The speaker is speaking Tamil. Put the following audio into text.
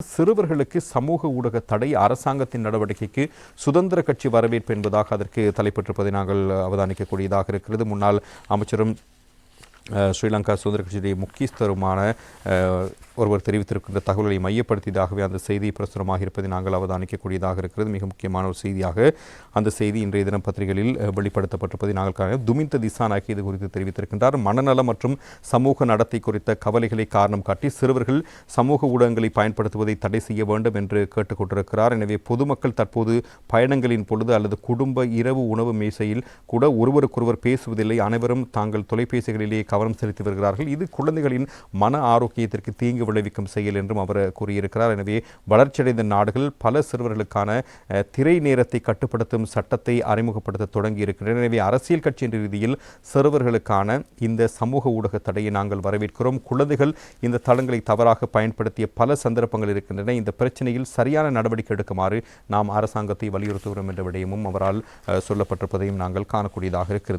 சிறுவர்களுக்கு சமூக ஊடக தடை அரசாங்கத்தின் நடவடிக்கைக்கு சுதந்திர கட்சி வரவேற்பு என்பதாக அதற்கு தலைப்பட்டிருப்பதை நாங்கள் அவதானிக்கக்கூடியதாக இருக்கிறது. முன்னாள் அமைச்சரும் ஸ்ரீலங்கா சுதந்திர கட்சியுடைய முக்கியஸ்தருமான அஹ், ஒருவர் தெரிவித்திருக்கின்ற தகவல்களை மையப்படுத்தியதாகவே அந்த செய்தி பிரசுரமாக இருப்பதை நாங்கள் அவதானிக்கக்கூடியதாக இருக்கிறது. மிக முக்கியமான ஒரு செய்தியாக அந்த செய்தி இன்றைய தினம் பத்திரிகைகளில் வெளிப்படுத்தப்பட்டிருப்பதை நாங்கள் காண துமிந்த திசானாக்கி இது குறித்து தெரிவித்திருக்கின்றார். மனநலம் மற்றும் சமூக நடத்தை குறித்த கவலைகளை காரணம் காட்டி சிறுவர்கள் சமூக ஊடகங்களை பயன்படுத்துவதை தடை செய்ய வேண்டும் என்று கேட்டுக்கொண்டிருக்கிறார். எனவே பொதுமக்கள் தற்போது பயணங்களின் பொழுது அல்லது குடும்ப இரவு உணவு மேசையில் கூட ஒருவருக்கொருவர் பேசுவதில்லை. அனைவரும் தாங்கள் தொலைபேசிகளிலேயே கவனம் செலுத்தி வருகிறார்கள். இது குழந்தைகளின் மன ஆரோக்கியத்திற்கு தீங்கு விளைவிக்கும் செயல் என்றும் அவர் கூறியிருக்கிறார். எனவே வளர்ச்சியடைந்த நாடுகள் பல சிறுவர்களுக்கான திரை நேரத்தை கட்டுப்படுத்தும் சட்டத்தை அறிமுகப்படுத்த தொடங்கி இருக்கின்றன எனவே அரசியல் கட்சியின் ரீதியில் சிறுவர்களுக்கான இந்த சமூக ஊடக தடையை நாங்கள் வரவேற்கிறோம். குழந்தைகள் இந்த தளங்களை தவறாக பயன்படுத்திய பல சந்தர்ப்பங்கள் இருக்கின்றன. இந்த பிரச்சனையில் சரியான நடவடிக்கை எடுக்குமாறு நாம் அரசாங்கத்தை வலியுறுத்துகிறோம் என்ற விடயமும் அவரால் சொல்லப்பட்டிருப்பதையும் நாங்கள் காணக்கூடியதாக இருக்கிறது.